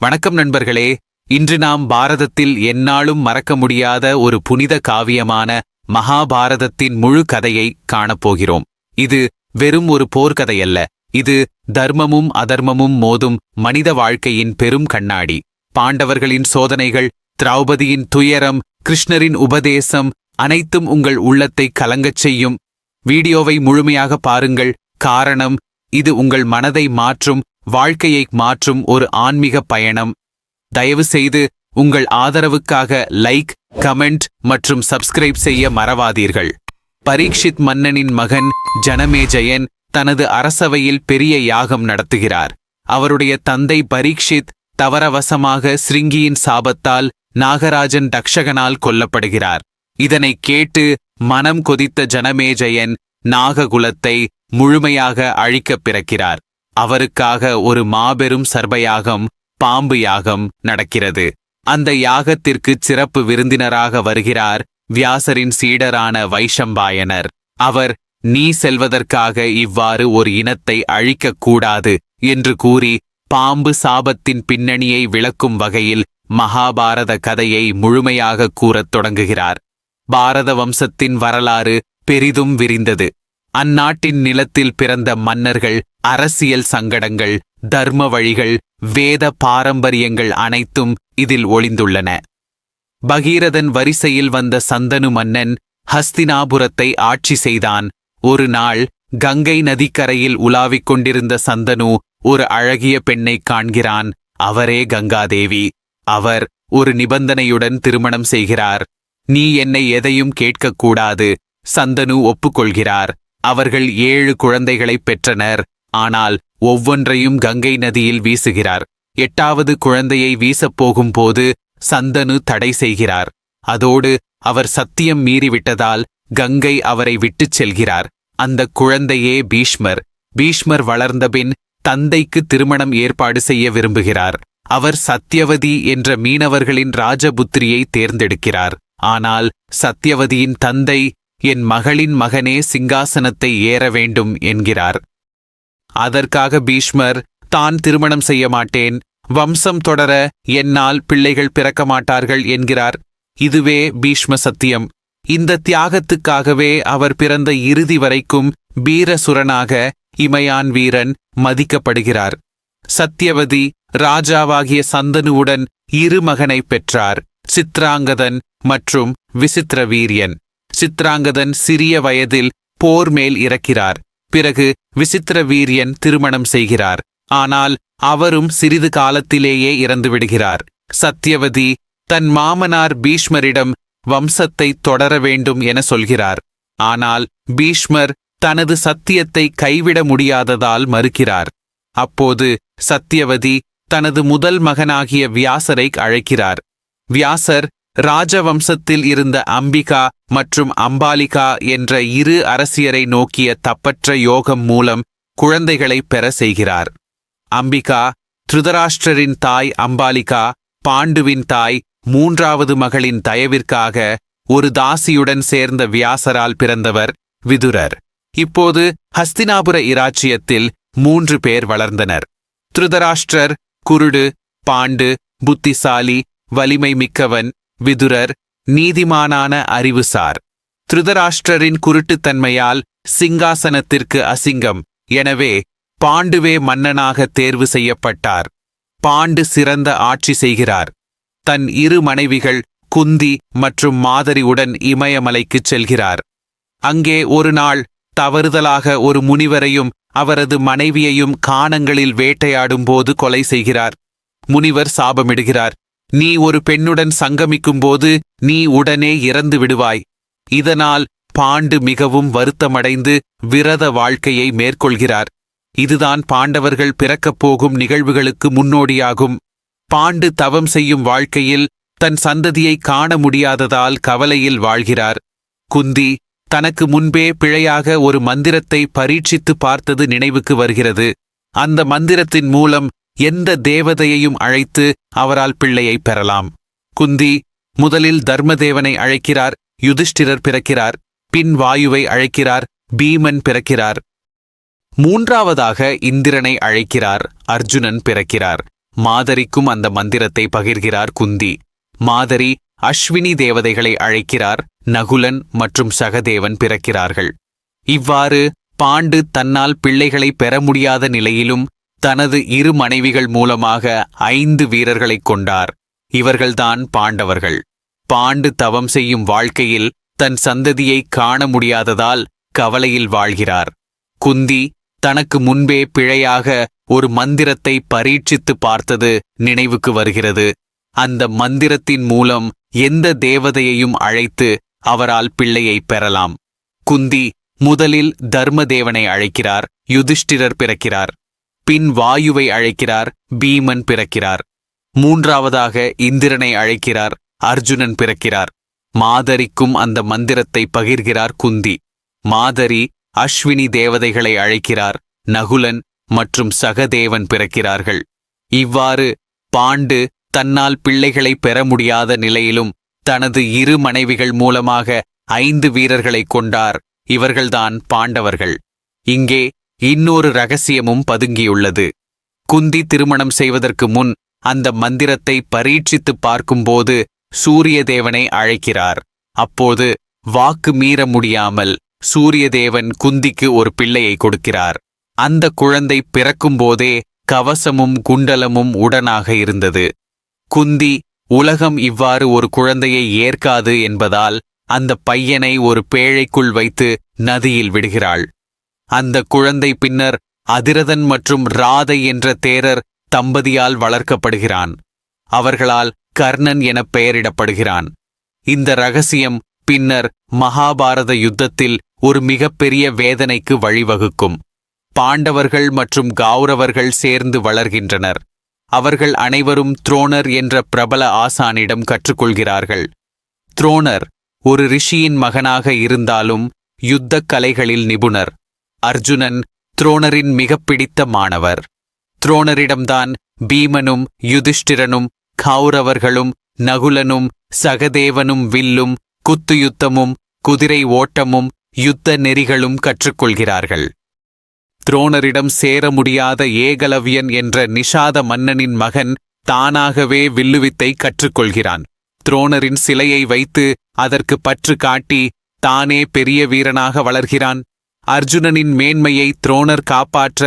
வணக்கம் நண்பர்களே இன்று நாம் பாரதத்தில் எந்நாளும் மறக்க முடியாத ஒரு புனித காவியமான மகாபாரதத்தின் முழு கதையை காணப்போகிறோம். இது வெறும் ஒரு போர்க்கதையல்ல இது தர்மமும் அதர்மமும் மோதும் மனித வாழ்க்கையின் பெரும் கண்ணாடி. பாண்டவர்களின் சோதனைகள் திரௌபதியின் துயரம் கிருஷ்ணரின் உபதேசம் அனைத்தும் உங்கள் உள்ளத்தை கலங்கச் செய்யும். வீடியோவை முழுமையாக பாருங்கள். காரணம் இது உங்கள் மனதை மாற்றும் வாழ்க்கையை மாற்றும் ஒரு ஆன்மீக பயணம். தயவு செய்து உங்கள் ஆதரவுக்காக லைக் கமெண்ட் மற்றும் சப்ஸ்கிரைப் செய்ய மறவாதீர்கள். பரீட்சித் மன்னனின் மகன் ஜனமேஜயன் தனது அரசவையில் பெரிய யாகம் நடத்துகிறார். அவருடைய தந்தை பரீட்சித் தவறவசமாக ஸ்ரிங்கியின் சாபத்தால் நாகராஜன் தக்ஷகனால் கொல்லப்படுகிறார். இதனை கேட்டு மனம் கொதித்த ஜனமேஜயன் நாககுலத்தை முழுமையாக அழிக்கப் பிறக்கிறார். அவருக்காக ஒரு மாபெரும் சர்பயாகம் பாம்பு யாகம் நடக்கிறது. அந்த யாகத்திற்கு சிறப்பு விருந்தினராக வருகிறார் வியாசரின் சீடரான வைஷம்பாயனர். அவர் நீ செல்வதற்காக இவ்வாறு ஒரு இனத்தை அழிக்கக் கூடாது என்று கூறி பாம்பு சாபத்தின் பின்னணியை விளக்கும் வகையில் மகாபாரத கதையை முழுமையாக கூறத் தொடங்குகிறார். பாரத வம்சத்தின் வரலாறு பெரிதும் விரிந்தது. அந்நாட்டின் நிலத்தில் பிறந்த மன்னர்கள் அரசியல் சங்கடங்கள் தர்ம வழிகள் வேத பாரம்பரியங்கள் அனைத்தும் இதில் ஒளிந்துள்ளன. பகீரதன் வரிசையில் வந்த சந்தனு மன்னன் ஹஸ்தினாபுரத்தை ஆட்சி செய்தான். ஒரு நாள் கங்கை நதிக்கரையில் உலாவிக் கொண்டிருந்த சந்தனு ஒரு அழகிய பெண்ணைக் காண்கிறான். அவரே கங்காதேவி. அவர் ஒரு நிபந்தனையுடன் திருமணம் செய்கிறார். நீ என்னை எதையும் கேட்கக்கூடாது சந்தனு ஒப்புக்கொள்கிறார். அவர்கள் ஏழு குழந்தைகளைப் பெற்றனர். ஆனால் ஒவ்வொன்றையும் கங்கை நதியில் வீசுகிறார். எட்டாவது குழந்தையை வீசப் போகும்போது சந்தனு தடை செய்கிறார். அதோடு அவர் சத்தியம் மீறிவிட்டதால் கங்கை அவரை விட்டுச் செல்கிறார். அந்த குழந்தையே பீஷ்மர். பீஷ்மர் வளர்ந்தபின் தந்தைக்கு திருமணம் ஏற்பாடு செய்ய விரும்புகிறார். அவர் சத்யவதி என்ற மீனவர்களின் ராஜபுத்திரியை தேர்ந்தெடுக்கிறார். ஆனால் சத்யவதியின் தந்தை என் மகளின் மகனே சிங்காசனத்தை ஏற வேண்டும் என்கிறார். அதற்காக பீஷ்மர் தான் திருமணம் செய்ய மாட்டேன் வம்சம் தொடர என்னால் பிள்ளைகள் பிறக்க மாட்டார்கள் என்கிறார். இதுவே பீஷ்ம சத்தியம். இந்த தியாகத்துக்காகவே அவர் பிறந்த இறுதி வரைக்கும் வீரசுரனாக இமயான் வீரன் மதிக்கப்படுகிறார். சத்யவதி ராஜாவாகிய சந்தனுவுடன் இரு மகனை பெற்றார் சித்ராங்கதன் மற்றும் விசித்திர வீரியன் சித்ராங்கதன் சிறிய வயதில் போர் மேல் இறக்கிறார். பிறகு விசித்திர வீரியன் திருமணம் செய்கிறார். ஆனால் அவரும் சிறிது காலத்திலேயே இறந்துவிடுகிறார் சத்யவதி தன் மாமனார் பீஷ்மரிடம் வம்சத்தை தொடர வேண்டும் என சொல்கிறார். ஆனால் பீஷ்மர் தனது சத்தியத்தை கைவிட முடியாததால் மறுக்கிறார். அப்போது சத்யவதி தனது முதல் மகனாகிய வியாசரை அழைக்கிறார். வியாசர் ராஜவம்சத்தில் இருந்த அம்பிகா மற்றும் அம்பாலிகா என்ற இரு அரசியரை நோக்கிய தப்பற்ற யோகம் மூலம் குழந்தைகளை பெற செய்கிறார். அம்பிகா திருதராஷ்டிரரின் தாய் அம்பாலிகா பாண்டுவின் தாய் மூன்றாவது மகளின் தயவிற்காக ஒரு தாசியுடன் சேர்ந்த வியாசரால் பிறந்தவர் விதுரர். இப்போது ஹஸ்தினாபுர இராச்சியத்தில் மூன்று பேர் வளர்ந்தனர். திருதராஷ்டிரர் குருடு பாண்டு புத்திசாலி வலிமை மிக்கவன் விதுரர் நீதிமானான அறிவுசார். திருதராஷ்டிரரின் குருட்டுத்தன்மையால் சிங்காசனத்திற்கு அசிங்கம். எனவே பாண்டுவே மன்னனாக தேர்வு செய்யப்பட்டார். பாண்டு சிறந்த ஆட்சி செய்கிறார். தன் இரு மனைவிகள் குந்தி மற்றும் மாதிரியுடன் இமயமலைக்குச் செல்கிறார். அங்கே ஒரு நாள் தவறுதலாக ஒரு முனிவரையும் அவரது மனைவியையும் கானங்களில் வேட்டையாடும்போது கொலை செய்கிறார். முனிவர் சாபமிடுகிறார். நீ ஒரு பெண்ணுடன் சங்கமிக்கும்போது நீ உடனே இறந்து விடுவாய். இதனால் பாண்டு மிகவும் வருத்தமடைந்து விரத வாழ்க்கையை மேற்கொள்கிறார். இதுதான் பாண்டவர்கள் பிறக்கப் போகும் நிகழ்வுகளுக்கு முன்னோடியாகும். பாண்டு தவம் செய்யும் வாழ்க்கையில் தன் சந்ததியை காண முடியாததால் கவலையில் வாழ்கிறார். குந்தி தனக்கு முன்பே பிழையாக ஒரு மந்திரத்தை பரீட்சித்து பார்த்தது நினைவுக்கு வருகிறது. அந்த மந்திரத்தின் மூலம் எந்த தேவதையையும் அழைத்து அவரால் பிள்ளையை பெறலாம். குந்தி முதலில் தர்மதேவனை அழைக்கிறார் யுதிஷ்டிரர் பிறக்கிறார் பின் வாயுவை அழைக்கிறார் பீமன் பிறக்கிறார். மூன்றாவதாக இந்திரனை அழைக்கிறார் அர்ஜுனன் பிறக்கிறார். மாதரிக்கும் அந்த மந்திரத்தை பகிர்கிறார் குந்தி. மாதரி அஸ்வினி தேவதைகளை அழைக்கிறார் நகுலன் மற்றும் சகதேவன் பிறக்கிறார்கள். இவ்வாறு பாண்டு தன்னால் பிள்ளைகளை பெற முடியாத நிலையிலும் தனது இரு மனைவிகள் மூலமாக ஐந்து வீரர்களைக் கொண்டார். இவர்கள்தான் பாண்டவர்கள். பாண்டு தவம் செய்யும் வாழ்க்கையில் தன் சந்ததியை காண முடியாததால் கவலையில் வாழ்கிறார். குந்தி தனக்கு முன்பே பிழையாக ஒரு மந்திரத்தை பரீட்சித்து பார்த்தது நினைவுக்கு வருகிறது. அந்த மந்திரத்தின் மூலம் எந்த தேவதையையும் அழைத்து அவரால் பிள்ளையை பெறலாம். குந்தி முதலில் தர்மதேவனை அழைக்கிறார். யுதிஷ்டிரர் பிறக்கிறார். பின் வாயுவை அழைக்கிறார் பீமன் பிறக்கிறார். மூன்றாவதாக இந்திரனை அழைக்கிறார் அர்ஜுனன் பிறக்கிறார். மாதரிக்கும் அந்த மந்திரத்தை பகிர்கிறார் குந்தி. மாதரி அஸ்வினி தேவதைகளை அழைக்கிறார் நகுலன் மற்றும் சகதேவன் பிறக்கிறார்கள். இவ்வாறு பாண்டு தன்னால் பிள்ளைகளை பெற முடியாத நிலையிலும் தனது இரு மனைவிகள் மூலமாக ஐந்து வீரர்களை கொண்டார். இவர்கள்தான் பாண்டவர்கள். இங்கே இன்னொரு ரகசியமும் பதுங்கியுள்ளது. குந்தி திருமணம் செய்வதற்கு முன் அந்த மந்திரத்தை பரீட்சித்து பார்க்கும்போது சூரியதேவனை அழைக்கிறார். அப்போது வாக்கு மீற முடியாமல் சூரியதேவன் குந்திக்கு ஒரு பிள்ளையை கொடுக்கிறார். அந்த குழந்தை பிறக்கும்போதே கவசமும் குண்டலமும் உடனாக இருந்தது. குந்தி உலகம் இவ்வாறு ஒரு குழந்தையை ஏற்காது என்பதால் அந்த பையனை ஒரு பேழைக்குள் வைத்து நதியில் விடுகிறாள். அந்த குழந்தை பின்னர் அதிரதன் மற்றும் ராதை என்ற தேரர் தம்பதியால் வளர்க்கப்படுகிறான். அவர்களால் கர்ணன் என பெயரிடப்படுகிறான். இந்த ரகசியம் பின்னர் மகாபாரத யுத்தத்தில் ஒரு மிகப்பெரிய வேதனைக்கு வழிவகுக்கும். பாண்டவர்கள் மற்றும் கௌரவர்கள் சேர்ந்து வளர்கின்றனர். அவர்கள் அனைவரும் துரோணர் என்ற பிரபல ஆசானிடம் கற்றுக்கொள்கிறார்கள். துரோணர் ஒரு ரிஷியின் மகனாக இருந்தாலும் யுத்தக் கலைகளில் நிபுணர். அர்ஜுனன் துரோணரின் மிகப் பிடித்த மாணவர். துரோணரிடம்தான் பீமனும் யுதிஷ்டிரனும் கௌரவர்களும் நகுலனும் சகதேவனும் வில்லும் குத்துயுத்தமும் குதிரை ஓட்டமும் யுத்த நெறிகளும் கற்றுக்கொள்கிறார்கள். துரோணரிடம் சேர முடியாத ஏகலவ்யன் என்ற நிஷாத மன்னனின் மகன் தானாகவே வில்லுவித்தை கற்றுக்கொள்கிறான். துரோணரின் சிலையை வைத்து அதற்கு பற்று காட்டி தானே பெரிய வீரனாக வளர்கிறான். அர்ஜுனனின் மேன்மையை துரோணர் காப்பாற்ற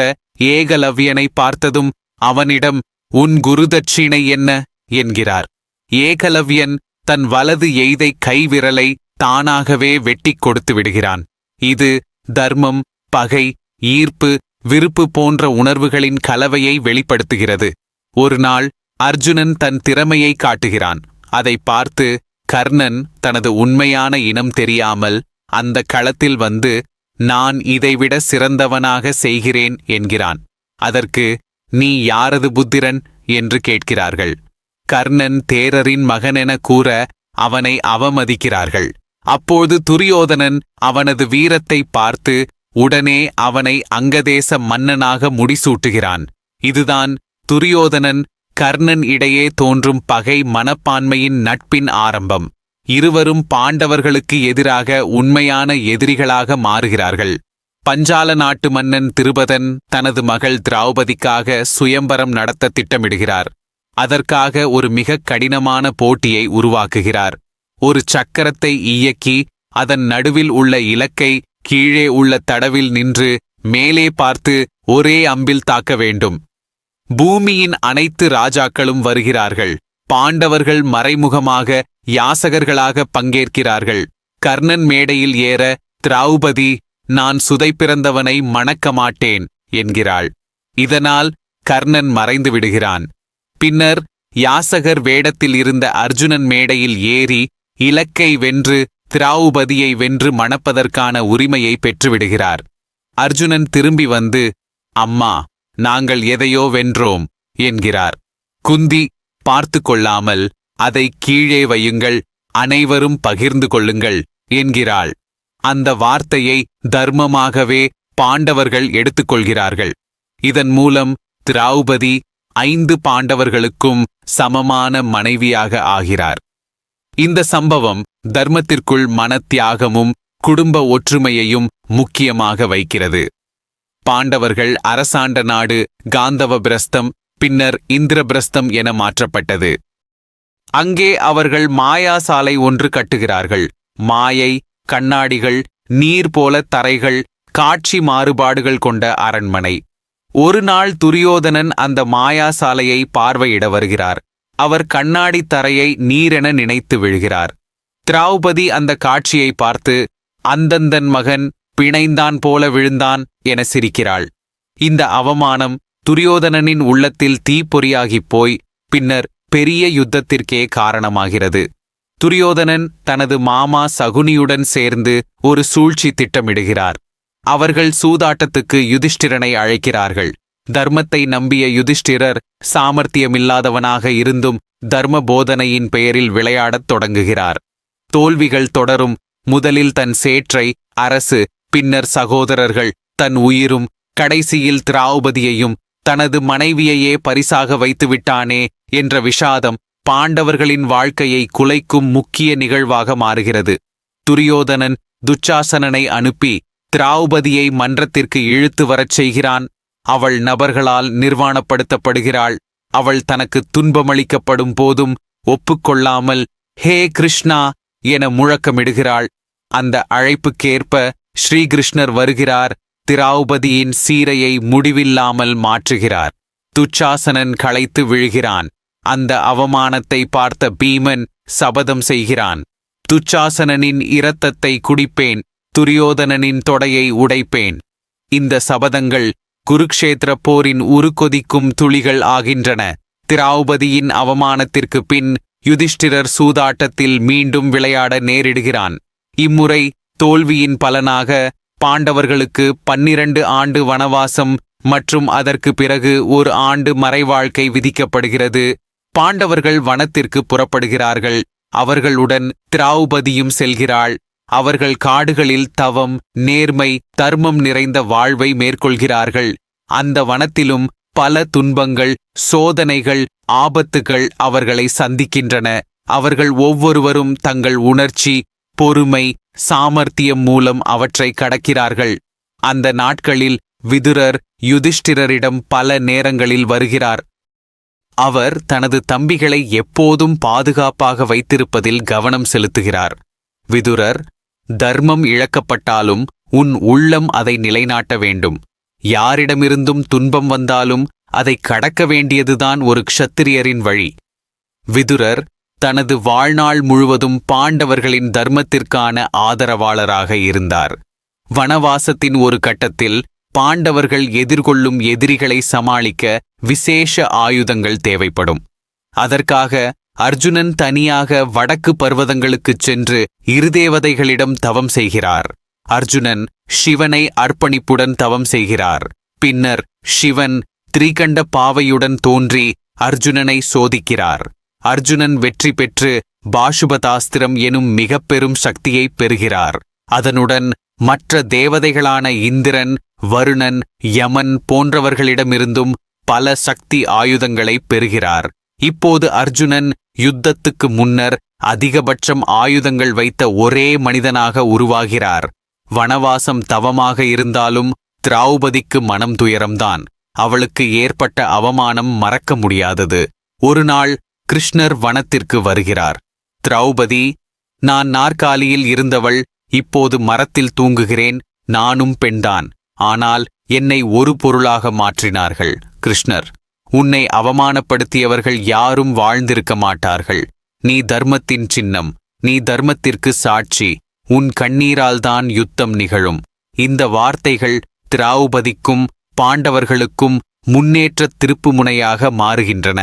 ஏகலவ்யனை பார்த்ததும் அவனிடம் உன் குருதட்சிணை என்ன? என்கிறார். ஏகலவ்யன் தன் வலது எய்தை கைவிரலை தானாகவே வெட்டிக் கொடுத்து விடுகிறான். இது தர்மம் பகை ஈர்ப்பு விருப்பு போன்ற உணர்வுகளின் கலவையை வெளிப்படுத்துகிறது. ஒரு நாள் அர்ஜுனன் தன் திறமையை காட்டுகிறான். அதை பார்த்து கர்ணன் தனது உண்மையான இனம் தெரியாமல் அந்த களத்தில் வந்து நான் இதைவிட சிறந்தவனாக செய்கிறேன் என்கிறான். அதற்கு நீ யாரது புத்திரன்? என்று கேட்கிறார்கள். கர்ணன் தேரரின் மகனென கூற அவனை அவமதிக்கிறார்கள். அப்போது துரியோதனன் அவனது வீரத்தை பார்த்து உடனே அவனை அங்கதேச மன்னனாக முடிசூட்டுகிறான். இதுதான் துரியோதனன் கர்ணன் இடையே தோன்றும் பகை மனப்பான்மையின் நட்பின் ஆரம்பம். இருவரும் பாண்டவர்களுக்கு எதிராக உண்மையான எதிரிகளாக மாறுகிறார்கள். பஞ்சால நாட்டு மன்னன் திருபதன் தனது மகள் திரௌபதிக்காக சுயம்பரம் நடத்த திட்டமிடுகிறார். அதற்காக ஒரு மிக கடினமான போட்டியை உருவாக்குகிறார். ஒரு சக்கரத்தை இயக்கி அதன் நடுவில் உள்ள இலக்கை கீழே உள்ள தடவில் நின்று மேலே பார்த்து ஒரே அம்பில் தாக்க வேண்டும். பூமியின் அனைத்து ராஜாக்களும் வருகிறார்கள். பாண்டவர்கள் மறைமுகமாக யாசகர்களாக பங்கேற்கிறார்கள். கர்ணன் மேடையில் ஏற திரௌபதி நான் சுதை பிறந்தவனை மணக்க மாட்டேன் என்கிறாள். இதனால் கர்ணன் மறைந்து விடுகிறான். பின்னர் யாசகர் வேடத்தில் இருந்த அர்ஜுனன் மேடையில் ஏறி இலக்கை வென்று திராவுபதியை வென்று மணப்பதற்கான உரிமையை பெற்றுவிடுகிறார். அர்ஜுனன் திரும்பி வந்து அம்மா நாங்கள் எதையோ வென்றோம் என்கிறார். குந்தி பார்த்து கொள்ளாமல் அதை கீழே வையுங்கள் அனைவரும் பகிர்ந்து கொள்ளுங்கள் என்கிறாள். அந்த வார்த்தையை தர்மமாகவே பாண்டவர்கள் எடுத்துக்கொள்கிறார்கள். இதன் மூலம் திரௌபதி ஐந்து பாண்டவர்களுக்கும் சமமான மனைவியாக ஆகிறார். இந்த சம்பவம் தர்மத்திற்குள் மனத்தியாகமும் குடும்ப ஒற்றுமையையும் முக்கியமாக வைக்கிறது. பாண்டவர்கள் அரசாண்ட நாடு காந்தவபிரஸ்தம் பின்னர் இந்திரபிரஸ்தம் என மாற்றப்பட்டது. அங்கே அவர்கள் மாயா சாலை ஒன்று கட்டுகிறார்கள். மாயை கண்ணாடிகள் நீர் போல தரைகள் காட்சி மாறுபாடுகள் கொண்ட அரண்மனை. ஒரு நாள் துரியோதனன் அந்த மாயா சாலையை பார்வையிட வருகிறார். அவர் கண்ணாடி தரையை நீரென நினைத்து விழுகிறார். திராவுபதி அந்த காட்சியை பார்த்து அந்தந்தன் மகன் பிணைந்தான் போல விழுந்தான் என சிரிக்கிறாள். இந்த அவமானம் துரியோதனனின் உள்ளத்தில் தீப்பொறியாகிப் போய் பின்னர் பெரிய யுத்தத்திற்கே காரணமாகிறது. துரியோதனன் தனது மாமா சகுனியுடன் சேர்ந்து ஒரு சூழ்ச்சி திட்டமிடுகிறார். அவர்கள் சூதாட்டத்துக்கு யுதிஷ்டிரனை அழைக்கிறார்கள். தர்மத்தை நம்பிய யுதிஷ்டிரர் சாமர்த்தியமில்லாதவனாக இருந்தும் தர்ம போதனையின் பெயரில் விளையாடத் தொடங்குகிறார். தோல்விகள் தொடரும் முதலில் தன் சேற்றை அரசு பின்னர் சகோதரர்கள் தன் உயிரும் கடைசியில் திராவுபதியையும் தனது மனைவியையே பரிசாக வைத்துவிட்டானே என்ற விஷாதம் பாண்டவர்களின் வாழ்க்கையை குலைக்கும் முக்கிய நிகழ்வாக மாறுகிறது. துரியோதனன் துச்சாசனனை அனுப்பி திராவுபதியை மன்றத்திற்கு இழுத்து வரச் செய்கிறான். அவள் நபர்களால் நிர்வாணப்படுத்தப்படுகிறாள். அவள் தனக்கு துன்பமளிக்கப்படும் போதும் ஒப்புக்கொள்ளாமல் ஹே கிருஷ்ணா என முழக்கமிடுகிறாள். அந்த அழைப்புக்கேற்ப ஸ்ரீகிருஷ்ணர் வருகிறார். திராவுபதியின் சீரையை முடிவில்லாமல் மாற்றுகிறார். துச்சாசனன் களைத்து விழுகிறான். அந்த அவமானத்தை பார்த்த பீமன் சபதம் செய்கிறான். துச்சாசனனின் இரத்தத்தை குடிப்பேன் துரியோதனனின் தொடையை உடைப்பேன். இந்த சபதங்கள் குருக்ஷேத்திர போரின் உருக்கொதிக்கும் துளிகள் ஆகின்றன. திராவுபதியின் அவமானத்திற்கு பின் யுதிஷ்டிரர் சூதாட்டத்தில் மீண்டும் விளையாட நேரிடுகிறான். இம்முறை தோல்வியின் பலனாக பாண்டவர்களுக்கு பன்னிரண்டு ஆண்டு வனவாசம் மற்றும் அதற்கு பிறகு ஒரு ஆண்டு மறைவாழ்க்கை விதிக்கப்படுகிறது. பாண்டவர்கள் வனத்திற்கு புறப்படுகிறார்கள். அவர்களுடன் திராவுபதியும் செல்கிறாள். அவர்கள் காடுகளில் தவம் நேர்மை தர்மம் நிறைந்த வாழ்வை மேற்கொள்கிறார்கள். அந்த வனத்திலும் பல துன்பங்கள் சோதனைகள் ஆபத்துகள் அவர்களை சந்திக்கின்றன. அவர்கள் ஒவ்வொருவரும் தங்கள் உணர்ச்சி பொறுமை சாமர்த்தியம் மூலம் அவற்றை கடக்கிறார்கள். அந்த நாட்களில் விதுரர் யுதிஷ்டிரரிடம் பல நேரங்களில் வருகிறார். அவர் தனது தம்பிகளை எப்போதும் பாதுகாப்பாக வைத்திருப்பதில் கவனம் செலுத்துகிறார். விதுரர் தர்மம் இழக்கப்பட்டாலும் உன் உள்ளம் அதை நிலைநாட்ட வேண்டும். யாரிடமிருந்தும் துன்பம் வந்தாலும் அதை கடக்க வேண்டியதுதான் ஒரு க்ஷத்திரியரின் வழி. விதுரர் தனது வாழ்நாள் முழுவதும் பாண்டவர்களின் தர்மத்திற்கான ஆதரவாளராக இருந்தார். வனவாசத்தின் ஒரு கட்டத்தில் பாண்டவர்கள் எதிர்கொள்ளும் எதிரிகளை சமாளிக்க விசேஷ ஆயுதங்கள் தேவைப்படும். அதற்காக அர்ஜுனன் தனியாக வடக்கு பர்வதங்களுக்குச் சென்று இருதேவதைகளிடம் தவம் செய்கிறார். அர்ஜுனன் சிவனை அர்ப்பணிப்புடன் தவம் செய்கிறார். பின்னர் சிவன் திரிகண்ட பாவையுடன் தோன்றி அர்ஜுனனை சோதிக்கிறார். அர்ஜுனன் வெற்றி பெற்று பாஷுபதாஸ்திரம் எனும் மிகப்பெரும் சக்தியை பெறுகிறார். அதனுடன் மற்ற தேவதைகளான இந்திரன் வருணன் யமன் போன்றவர்களிடமிருந்தும் பல சக்தி ஆயுதங்களை பெறுகிறார். இப்போது அர்ஜுனன் யுத்தத்துக்கு முன்னர் அதிகபட்சம் ஆயுதங்கள் வைத்த ஒரே மனிதனாக உருவாகிறார். வனவாசம் தவமாக இருந்தாலும் திராவுபதிக்கு மனம் துயரம்தான். அவளுக்கு ஏற்பட்ட அவமானம் மறக்க முடியாதது. ஒரு நாள் கிருஷ்ணர் வனத்திற்கு வருகிறார். திரௌபதி நான் நாற்காலியில் இருந்தவள் இப்போது மரத்தில் தூங்குகிறேன் நானும் பெண்தான். ஆனால் என்னை ஒரு பொருளாக மாற்றினார்கள். கிருஷ்ணர் உன்னை அவமானப்படுத்தியவர்கள் யாரும் வாழ்ந்திருக்க மாட்டார்கள். நீ தர்மத்தின் சின்னம் நீ தர்மத்திற்கு சாட்சி உன் கண்ணீரால்தான் யுத்தம் நிகழும். இந்த வார்த்தைகள் திராவுபதிக்கும் பாண்டவர்களுக்கும் முன்னேற்ற திருப்புமுனையாக மாறுகின்றன.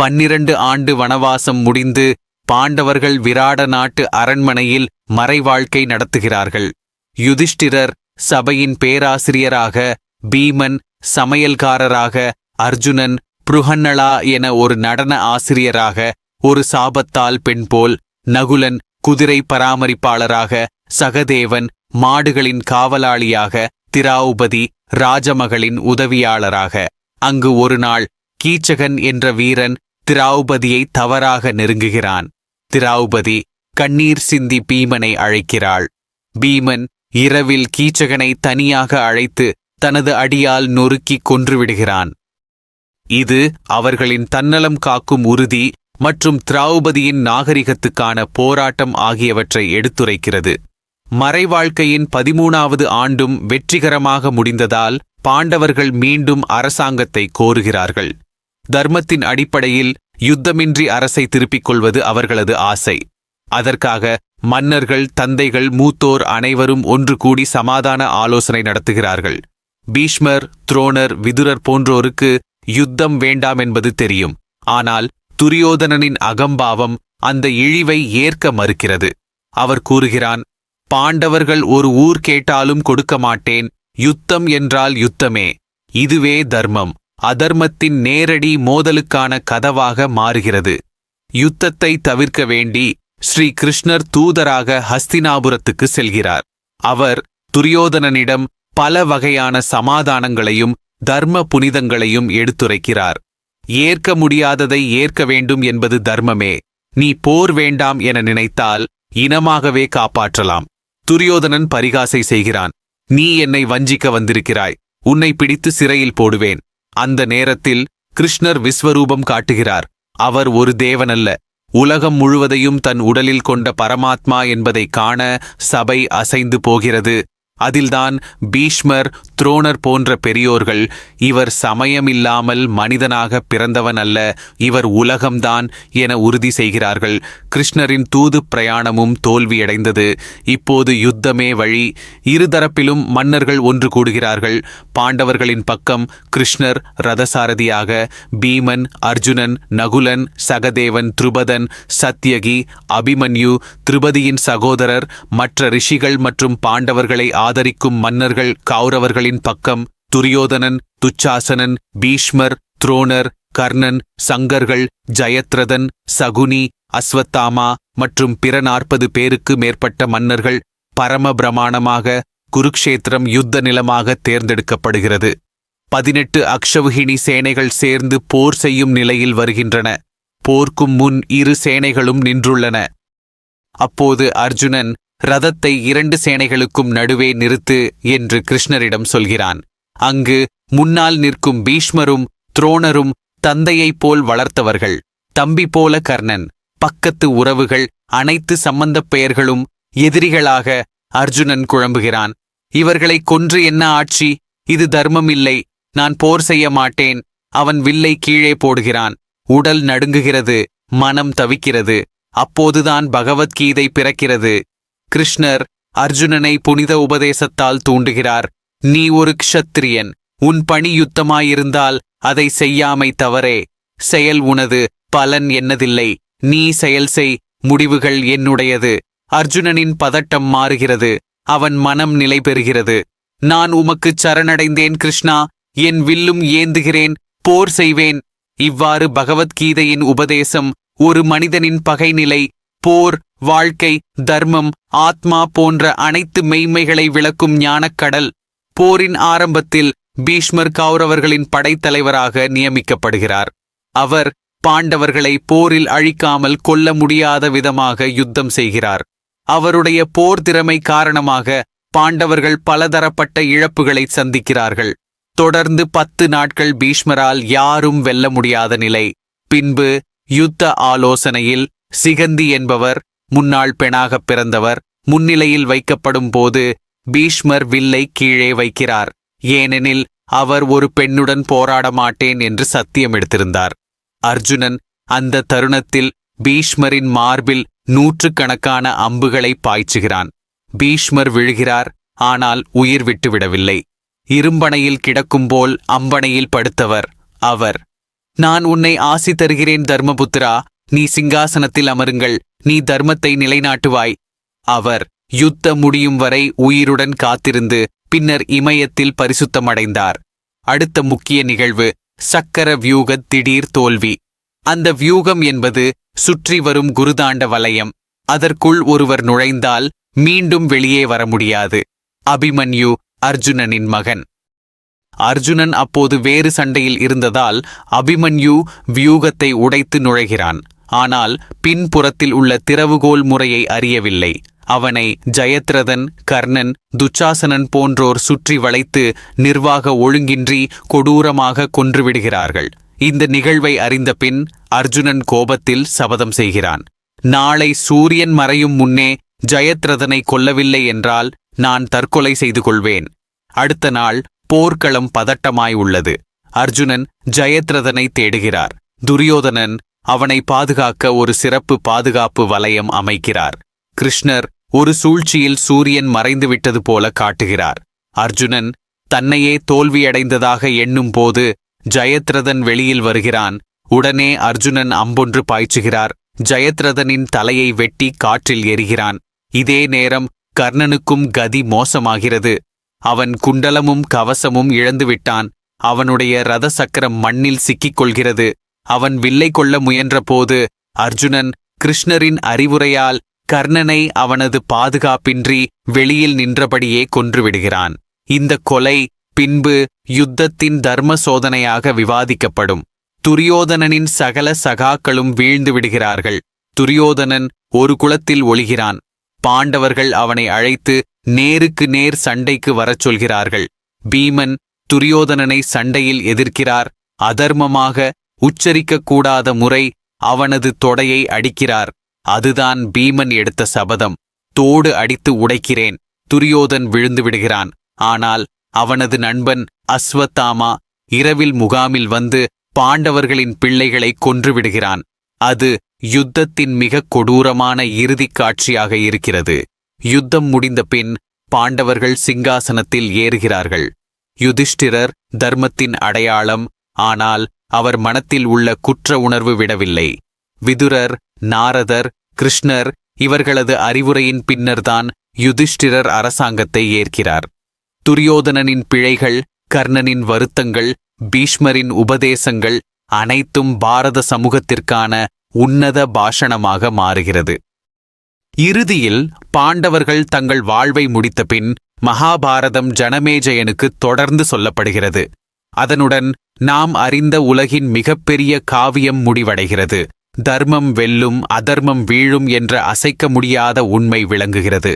பன்னிரண்டு ஆண்டு வனவாசம் முடிந்து பாண்டவர்கள் விராட நாட்டு அரண்மனையில் மறைவாழ்க்கை நடத்துகிறார்கள். யுதிஷ்டிரர் சபையின் பேராசிரியராக பீமன் சமையல்காரராக அர்ஜுனன் புருஹன்னலா என ஒரு நடன ஆசிரியராக ஒரு சாபத்தால் பெண் போல் நகுலன் குதிரை பராமரிப்பாளராக சகதேவன் மாடுகளின் காவலாளியாக திராவுபதி ராஜமகளின் உதவியாளராக. அங்கு ஒரு நாள் கீச்சகன் என்ற வீரன் திராவுபதியை தவறாக நெருங்குகிறான். திராவுபதி கண்ணீர் சிந்தி பீமனை அழைக்கிறாள். பீமன் இரவில் கீச்சகனை தனியாக அழைத்து தனது அடியால் நொறுக்கிக் கொன்றுவிடுகிறான். இது அவர்களின் தன்னலம் காக்கும் உறுதி மற்றும் திரௌபதியின் நாகரிகத்துக்கான போராட்டம் ஆகியவற்றை எடுத்துரைக்கிறது. மறைவாழ்க்கையின் பதிமூணாவது ஆண்டும் வெற்றிகரமாக முடிந்ததால் பாண்டவர்கள் மீண்டும் அரசாங்கத்தை கோருகிறார்கள். தர்மத்தின் அடிப்படையில் யுத்தமின்றி அரசை திருப்பிக் கொள்வது அவர்களது ஆசை. அதற்காக மன்னர்கள் தந்தைகள் மூத்தோர் அனைவரும் ஒன்று கூடி சமாதான ஆலோசனை நடத்துகிறார்கள். பீஷ்மர் துரோணர் விதுரர் போன்றோருக்கு யுத்தம் வேண்டாம் என்பது தெரியும். ஆனால் துரியோதனனின் அகம்பாவம் அந்த இழிவை ஏற்க மறுக்கிறது. அவர் கூறுகிறான் பாண்டவர்கள் ஒரு ஊர் கேட்டாலும் கொடுக்க மாட்டேன். யுத்தம் என்றால் யுத்தமே. இதுவே தர்மம். அதர்மத்தின் நேரடி மோதலுக்கான கதவாக மாறுகிறது. யுத்தத்தை தவிர்க்க வேண்டி ஸ்ரீ கிருஷ்ணர் தூதராக ஹஸ்தினாபுரத்துக்கு செல்கிறார். அவர் துரியோதனனிடம் பல வகையான சமாதானங்களையும் தர்ம புனிதங்களையும் எடுத்துரைக்கிறார். ஏற்க முடியாததை ஏற்க வேண்டும் என்பது தர்மமே. நீ போர் வேண்டாம் என நினைத்தால் இனமாகவே காப்பாற்றலாம். துரியோதனன் பரிகாசை செய்கிறான். நீ என்னை வஞ்சிக்க வந்திருக்கிறாய். உன்னை பிடித்து சிறையில் போடுவேன். அந்த நேரத்தில் கிருஷ்ணர் விஸ்வரூபம் காட்டுகிறார். அவர் ஒரு தேவனல்ல. உலகம் முழுவதையும் தன் உடலில் கொண்ட பரமாத்மா என்பதை காண சபை அசைந்து போகிறது. அதில்தான் பீஷ்மர் துரோணர் போன்ற பெரியோர்கள் இவர் சமயமில்லாமல் மனிதனாக பிறந்தவன் அல்ல இவர் உலகம்தான் என உறுதி செய்கிறார்கள். கிருஷ்ணரின் தூது பிரயாணமும் தோல்வியடைந்தது. இப்போது யுத்தமே வழி. இருதரப்பிலும் மன்னர்கள் ஒன்று கூடுகிறார்கள். பாண்டவர்களின் பக்கம் கிருஷ்ணர் ரதசாரதியாக பீமன் அர்ஜுனன் நகுலன் சகதேவன் துருபதன் சத்யகி அபிமன்யு திருபதியின் சகோதரர் மற்ற ரிஷிகள் மற்றும் பாண்டவர்களை ஆதரிக்கும் மன்னர்கள் கௌரவர்களின் பக்கம் துரியோதனன் துச்சாசனன் பீஷ்மர் துரோணர் கர்ணன் சங்கர்கள் ஜயத்ரதன் சகுனி அஸ்வத்தாமா மற்றும் பிற நாற்பது பேருக்கு மேற்பட்ட மன்னர்கள் பரம பிரமாணமாக குருக்ஷேத்திரம் யுத்த நிலமாக தேர்ந்தெடுக்கப்படுகிறது. பதினெட்டு அக்ஷவுகினி சேனைகள் சேர்ந்து போர் செய்யும் நிலையில் வருகின்றன. போர்க்கும் முன் இரு சேனைகளும் நின்றுள்ளன. அப்போது அர்ஜுனன் ரதத்தை இரண்டு சேனைகளுக்கும் நடுவே நிறுத்து என்று கிருஷ்ணரிடம் சொல்கிறான். அங்கு முன்னால் நிற்கும் பீஷ்மரும் துரோணரும் தந்தையைப் போல் வளர்த்தவர்கள் தம்பி போல கர்ணன் பக்கத்து உறவுகள் அனைத்து சம்பந்தப் பெயர்களும் எதிரிகளாக அர்ஜுனன் குழம்புகிறான். இவர்களை கொன்று என்ன ஆட்சி? இது தர்மம் இல்லை நான் போர் செய்ய மாட்டேன். அவன் வில்லை கீழே போடுகிறான். உடல் நடுங்குகிறது மனம் தவிக்கிறது. அப்போதுதான் பகவத்கீதை பிறக்கிறது. கிருஷ்ணர் அர்ஜுனனை புனித உபதேசத்தால் தூண்டுகிறார். நீ ஒரு க்ஷத்திரியன் உன் பணி யுத்தமாயிருந்தால் அதை செய்யாமை தவறே. செயல் உனது பலன் என்னதில்லை. நீ செயல் செய் முடிவுகள் என்னுடையது. அர்ஜுனனின் பதட்டம் மாறுகிறது அவன் மனம் நிலை பெறுகிறது நான் உமக்குச் சரணடைந்தேன் கிருஷ்ணா என் வில்லும் ஏந்துகிறேன் போர் செய்வேன். இவ்வாறு பகவத்கீதையின் உபதேசம் ஒரு மனிதனின் பகைநிலை போர் வாழ்க்கை தர்மம் ஆத்மா போன்ற அனைத்து மெய்மைகளை விளக்கும் ஞானக்கடல் போரின் ஆரம்பத்தில் பீஷ்மர் கௌரவர்களின் படைத்தலைவராக நியமிக்கப்படுகிறார். அவர் பாண்டவர்களை போரில் அழிக்காமல் கொல்ல முடியாத விதமாக யுத்தம் செய்கிறார். அவருடைய போர் திறமை காரணமாக பாண்டவர்கள் பலதரப்பட்ட இழப்புகளை சந்திக்கிறார்கள். தொடர்ந்து பத்து நாட்கள் பீஷ்மரால் யாரும் வெல்ல முடியாத நிலை. பின்பு யுத்த ஆலோசனையில் சிகந்தி என்பவர் முன்னாள் பெணாகப் பிறந்தவர் முன்னிலையில் வைக்கப்படும் போது பீஷ்மர் வில்லை கீழே வைக்கிறார். ஏனெனில் அவர் ஒரு பெண்ணுடன் போராட மாட்டேன் என்று சத்தியம் எடுத்திருந்தார். அர்ஜுனன் அந்த தருணத்தில் பீஷ்மரின் மார்பில் நூற்றுக்கணக்கான அம்புகளை பாய்ச்சுகிறான். பீஷ்மர் விழுகிறார் ஆனால் உயிர் விட்டுவிடவில்லை. இரும்பனையில் கிடக்கும்போல் அம்பனையில் படுத்தவர் அவர். நான் உன்னை ஆசி தருகிறேன் தர்மபுத்திரா நீ சிங்காசனத்தில் அமருங்கள் நீ தர்மத்தை நிலைநாட்டுவாய். அவர் யுத்தம் முடியும் வரை உயிருடன் காத்திருந்து பின்னர் இமயத்தில் பரிசுத்தமடைந்தார். அடுத்த முக்கிய நிகழ்வு சக்கர வியூக திடீர் தோல்வி. அந்த வியூகம் என்பது சுற்றி வரும் குருதாண்ட வலயம். அதற்குள் ஒருவர் நுழைந்தால் மீண்டும் வெளியே வர முடியாது. அபிமன்யு அர்ஜுனனின் மகன். அர்ஜுனன் அப்போது வேறு சண்டையில் இருந்ததால் அபிமன்யு வியூகத்தை உடைத்து நுழைகிறான். ஆனால் பின்புறத்தில் உள்ள திறவுகோல் முறையை அறியவில்லை. அவனை ஜெயத்ரதன் கர்ணன் துச்சாசனன் போன்றோர் சுற்றி வளைத்து நிர்வாக ஒழுங்கின்றி கொடூரமாக கொன்றுவிடுகிறார்கள். இந்த நிகழ்வை அறிந்த பின் அர்ஜுனன் கோபத்தில் சபதம் செய்கிறான். நாளை சூரியன் மறையும் முன்னே ஜெயத்ரதனை கொல்லவில்லை என்றால் நான் தற்கொலை செய்து கொள்வேன். அடுத்த நாள் போர்க்களம் பதட்டமாய் உள்ளது. அர்ஜுனன் ஜெயத்ரதனை தேடுகிறார். துரியோதனன் அவனை பாதுகாக்க ஒரு சிறப்பு பாதுகாப்பு வலயம் அமைக்கிறார். கிருஷ்ணர் ஒரு சூழ்ச்சியில் சூரியன் மறைந்துவிட்டது போல காட்டுகிறார். அர்ஜுனன் தன்னையே தோல்வியடைந்ததாக எண்ணும் போது ஜெயத்ரதன் வெளியில் வருகிறான். உடனே அர்ஜுனன் அம்பொன்று பாய்ச்சுகிறார். ஜெயத்ரதனின் தலையை வெட்டி காற்றில் எரிகிறான். இதே நேரம் கர்ணனுக்கும் கதி மோசமாகிறது. அவன் குண்டலமும் கவசமும் இழந்துவிட்டான். அவனுடைய ரத சக்கரம் மண்ணில் சிக்கிக் கொள்கிறது அவன் வில்லை கொள்ள முயன்றபோது அர்ஜுனன் கிருஷ்ணரின் அறிவுரையால் கர்ணனை அவனது பாதுகாப்பின்றி வெளியில் நின்றபடியே கொன்றுவிடுகிறான். இந்த கொலை பின்பு யுத்தத்தின் தர்ம சோதனையாக விவாதிக்கப்படும். துரியோதனனின் சகல சகாக்களும் வீழ்ந்து விடுகிறார்கள். துரியோதனன் ஒரு குளத்தில் ஒளிகிறான். பாண்டவர்கள் அவனை அழைத்து நேருக்கு நேர் சண்டைக்கு வரச் சொல்கிறார்கள். பீமன் துரியோதனனை சண்டையில் எதிர்க்கிறார். அதர்மமாக உச்சரிக்கக்கூடாத முறை அவனது தொடையை அடிக்கிறார். அதுதான் பீமன் எடுத்த சபதம். தோடு அடித்து உடைக்கிறேன். துரியோதன் விழுந்து விடுகிறான். ஆனால் அவனது நண்பன் அஸ்வத்தாமா இரவில் முகாமில் வந்து பாண்டவர்களின் பிள்ளைகளை கொன்றுவிடுகிறான் அது யுத்தத்தின் மிக கொடூரமான இறுதிக் காட்சியாக இருக்கிறது. யுத்தம் முடிந்த பின் பாண்டவர்கள் சிங்காசனத்தில் ஏறுகிறார்கள். யுதிஷ்டிரர் தர்மத்தின் அடையாளம். ஆனால் அவர் மனத்தில் உள்ள குற்ற உணர்வு விடவில்லை. விதுரர் நாரதர் கிருஷ்ணர் இவர்களது அறிவுரையின் பின்னர்தான் யுதிஷ்டிரர் அரசாங்கத்தை ஏற்கிறார். துரியோதனனின் பிழைகள் கர்ணனின் வருத்தங்கள் பீஷ்மரின் உபதேசங்கள் அனைத்தும் பாரத சமூகத்திற்கான உன்னத பாஷணமாக மாறுகிறது. இறுதியில் பாண்டவர்கள் தங்கள் வாழ்வை முடித்த பின் மகாபாரதம் ஜனமேஜயனுக்கு தொடர்ந்து சொல்லப்படுகிறது. அதனுடன் நாம் அறிந்த உலகின் மிகப்பெரிய காவியம் முடிவடைகிறது. தர்மம் வெல்லும் அதர்மம் வீழும் என்ற அசைக்க முடியாத உண்மை விளங்குகிறது.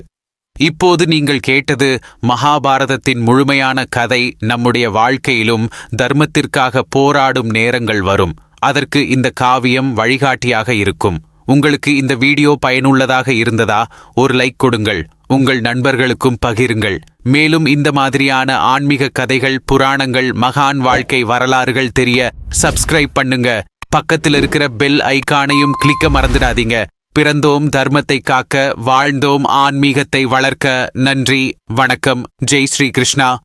இப்போது நீங்கள் கேட்டது மகாபாரதத்தின் முழுமையான கதை நம்முடைய வாழ்க்கையிலும் தர்மத்திற்காக போராடும் நேரங்கள் வரும். அதற்கு இந்த காவியம் வழிகாட்டியாக இருக்கும். உங்களுக்கு இந்த வீடியோ பயனுள்ளதாக இருந்ததா? ஒரு லைக் கொடுங்கள். உங்கள் நண்பர்களுக்கும் பகிருங்கள். மேலும் இந்த மாதிரியான ஆன்மீக கதைகள் புராணங்கள் மகான் வாழ்க்கை வரலாறுகள் தெரிய சப்ஸ்கிரைப் பண்ணுங்க. பக்கத்தில் இருக்கிற பெல் ஐகானையும் கிளிக்க மறந்துடாதீங்க. பிறந்தோம் தர்மத்தை காக்க வாழ்ந்தோம் ஆன்மீகத்தை வளர்க்க. நன்றி வணக்கம். ஜெய் ஸ்ரீ கிருஷ்ணா.